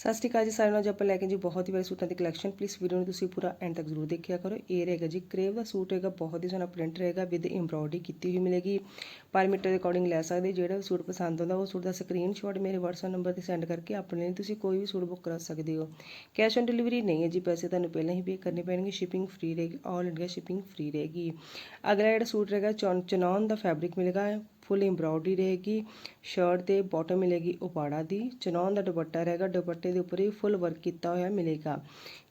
ਸਤਿ ਸ਼੍ਰੀ ਅਕਾਲ ਜੀ ਸਾਰਿਆਂ ਨੂੰ, ਅੱਜ ਆਪਾਂ ਲੈ ਕੇ ਜੀ ਬਹੁਤ ਹੀ ਵਾਰੀ ਸੂਟਾਂ ਦੀ ਕਲੈਕਸ਼ਨ ਪਲੀਜ਼ ਵੀਡੀਓ ਨੂੰ ਤੁਸੀਂ ਪੂਰਾ ਐਂਡ ਤੱਕ ਜ਼ਰੂਰ ਦੇਖਿਆ ਕਰੋ। ਇਹ ਰਹੇਗਾ ਜੀ ਕਰੇਵ ਦਾ ਸੂਟ ਹੈਗਾ, ਬਹੁਤ ਹੀ ਸੋਹਣਾ ਪ੍ਰਿੰਟ ਰਹੇਗਾ ਵਿਦ ਐਮਬ੍ਰੋਇਡਰੀ ਕੀਤੀ ਹੋਈ ਮਿਲੇਗੀ। ਪਰ ਮੀਟਰ ਦੇ ਅਕੋਰਡਿੰਗ ਲੈ ਸਕਦੇ ਜਿਹੜਾ ਵੀ ਸੂਟ ਪਸੰਦ ਆਉਂਦਾ ਉਹ ਸੂਟ ਦਾ ਸਕਰੀਨਸ਼ਾਟ ਮੇਰੇ WhatsApp ਨੰਬਰ ਤੇ ਸੈਂਡ ਕਰਕੇ ਆਪਣੇ ਲਈ ਤੁਸੀਂ ਕੋਈ ਵੀ ਸੂਟ ਬੁੱਕ ਕਰਾ ਸਕਦੇ ਹੋ। ਕੈਸ਼ ਔਨ ਡਿਲੀਵਰੀ ਨਹੀਂ ਹੈ ਜੀ, ਪੈਸੇ ਤੁਹਾਨੂੰ ਪਹਿਲਾਂ ਹੀ ਪੇ ਕਰਨੇ ਪੈਣਗੇ ਸ਼ਿਪਿੰਗ ਫ੍ਰੀ ਰਹੇਗੀ ਆਲ ਇੰਡੀਆ ਸ਼ਿਪਿੰਗ ਫ੍ਰੀ ਰਹੇਗੀ। ਅਗਲਾ ਜਿਹੜਾ ਸੂਟ ਰਹੇਗਾ ਚੌਨ ਚਨੌਨ ਦਾ ਫੈਬਰਿਕ ਮਿਲੇਗਾ। ਫੁੱਲ ਐਮਬ੍ਰੋਇਡਰੀ ਰਹੇਗੀ ਸ਼ਰਟ ਤੇ ਬਾਟਮ ਮਿਲੇਗੀ ਉਪਾੜਾ ਦੀ ਚਨੌਨ ਦਾ ਦੁਪੱਟਾ ਰਹੇਗਾ, ਦੁਪੱਟੇ ਦੇ ਉੱਪਰ ਹੀ ਫੁੱਲ ਵਰਕ ਕੀਤਾ ਹੋਇਆ ਮਿਲੇਗਾ।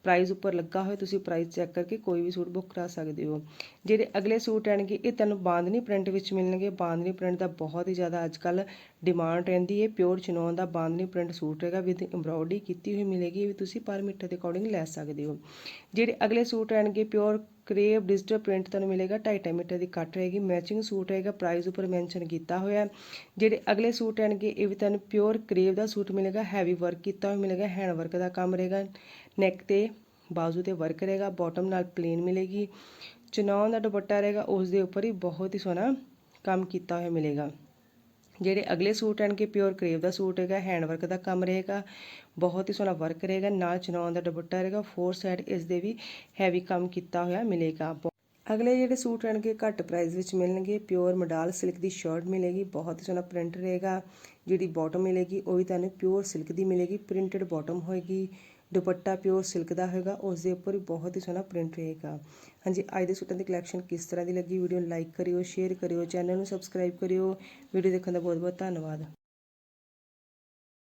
ਪ੍ਰਾਈਸ ਉੱਪਰ ਲੱਗਾ ਹੋਇਆ, ਤੁਸੀਂ ਪ੍ਰਾਈਸ ਚੈੱਕ ਕਰਕੇ ਕੋਈ ਵੀ ਸੂਟ ਬੁੱਕ ਕਰਾ ਸਕਦੇ ਹੋ। ਜਿਹੜੇ ਅਗਲੇ ਸੂਟ ਆਣਗੇ ਇਹ ਤੁਹਾਨੂੰ ਬਾਂਦਨੀ ਪ੍ਰਿੰਟ ਵਿੱਚ ਮਿਲਣਗੇ। ਬਾਂਦਨੀ ਪ੍ਰਿੰਟ ਦਾ ਬਹੁਤ ਹੀ ਜ਼ਿਆਦਾ ਅੱਜ ਕੱਲ ਡਿਮਾਂਡ ਰਹਿੰਦੀ ਹੈ। ਪਿਓਰ ਚਨੌਨ ਦਾ ਬਾਂਦਨੀ ਪ੍ਰਿੰਟ ਸੂਟ ਰਹੇਗਾ ਵਿਦ ਐਮਬ੍ਰੋਇਡਰੀ ਕੀਤੀ ਹੋਈ ਮਿਲੇਗੀ ਵੀ ਤੁਸੀਂ ਪਰ ਮੀਟਰ ਦੇ ਅਕੋਰਡਿੰਗ ਲੈ ਸਕਦੇ ਹੋ। ਜਿਹੜੇ ਅਗਲੇ ਸੂਟ ਆਣਗੇ ਪਿਓਰ ਕਰੇਵ ਡਿਜੀਟਲ ਪ੍ਰਿੰਟ ਤੁਹਾਨੂੰ ਮਿਲੇਗਾ 2.5 ਮੀਟਰ ਦੀ ਕੱਟ ਰਹੇਗੀ ਮੈਚਿੰਗ ਸੂਟ ਰਹੇਗਾ ਪ੍ਰਾਈਸ ਉੱਪਰ ਮੈਂਸ਼ਨ ਕੀਤਾ ਹੋਇਆ ਜਿਹੜੇ ਅਗਲੇ ਸੂਟ ਆਣਗੇ, ਇਹ ਵੀ ਤੁਹਾਨੂੰ ਪਿਓਰ ਕਰੇਵ ਦਾ ਸੂਟ ਮਿਲੇਗਾ ਹੈਵੀ ਵਰਕ ਕੀਤਾ ਹੋਇਆ ਮਿਲੇਗਾ ਹੈਂਡ ਵਰਕ ਦਾ ਕੰਮ ਰਹੇਗਾ। ਨੈਕ ਤੇ ਬਾਜ਼ੂ ਤੇ ਵਰਕ ਰਹੇਗਾ ਬਾਟਮ ਨਾਲ ਪਲੇਨ ਮਿਲੇਗੀ। ਚਨੌਨ ਦਾ ਦੁਪੱਟਾ ਰਹੇਗਾ, ਉਸ ਦੇ ਉੱਪਰ ਹੀ ਬਹੁਤ ਹੀ ਸੋਹਣਾ ਕੰਮ ਕੀਤਾ ਹੋਇਆ ਮਿਲੇਗਾ। ਜਿਹੜੇ ਅਗਲੇ ਸੂਟ ਆਣਗੇ ਪਿਓਰ ਕਰੇਵ ਦਾ ਸੂਟ ਹੈਗਾ ਹੈਂਡ ਵਰਕ ਦਾ ਕੰਮ ਰਹੇਗਾ, ਬਹੁਤ ਹੀ ਸੋਹਣਾ ਵਰਕ ਰਹੇਗਾ, ਨਾਲ ਚਨੌਨ ਦਾ ਦੁਪੱਟਾ ਰਹੇਗਾ ਫੋਰ ਸਾਈਡ ਇਸ ਦੇ ਵੀ ਹੈਵੀ ਕੰਮ ਕੀਤਾ ਹੋਇਆ ਮਿਲੇਗਾ ਅਗਲੇ ਜਿਹੜੇ ਸੂਟ ਰਹਿਣਗੇ ਘੱਟ ਪ੍ਰਾਈਸ ਵਿੱਚ ਮਿਲਣਗੇ ਪਿਓਰ ਮਡਾਲ ਸਿਲਕ ਦੀ ਸ਼ਰਟ ਮਿਲੇਗੀ, ਬਹੁਤ ਹੀ ਸੋਹਣਾ ਪ੍ਰਿੰਟ ਰਹੇਗਾ, ਜਿਹੜੀ ਬਾਟਮ ਮਿਲੇਗੀ, ਉਹ ਵੀ ਤੁਹਾਨੂੰ ਪਿਓਰ ਸਿਲਕ ਦੀ ਮਿਲੇਗੀ ਪ੍ਰਿੰਟਡ ਬਾਟਮ ਹੋਏਗੀ ਦੁਪੱਟਾ ਪਿਓਰ ਸਿਲਕ ਦਾ ਹੋਏਗਾ ਉਸ ਦੇ ਉੱਪਰ ਵੀ ਬਹੁਤ ਹੀ ਸੋਹਣਾ ਪ੍ਰਿੰਟ ਰਹੇਗਾ। ਹਾਂਜੀ, ਅੱਜ ਦੇ ਸੂਟਾਂ ਦੀ ਕਲੈਕਸ਼ਨ ਕਿਸ ਤਰ੍ਹਾਂ ਦੀ ਲੱਗੀ? ਵੀਡੀਓ ਨੂੰ ਲਾਈਕ ਕਰਿਓ ਸ਼ੇਅਰ ਕਰਿਓ ਚੈਨਲ ਨੂੰ ਸਬਸਕ੍ਰਾਈਬ ਕਰਿਓ। ਵੀਡੀਓ ਦੇਖਣ ਦਾ ਬਹੁਤ ਬਹੁਤ ਧੰਨਵਾਦ।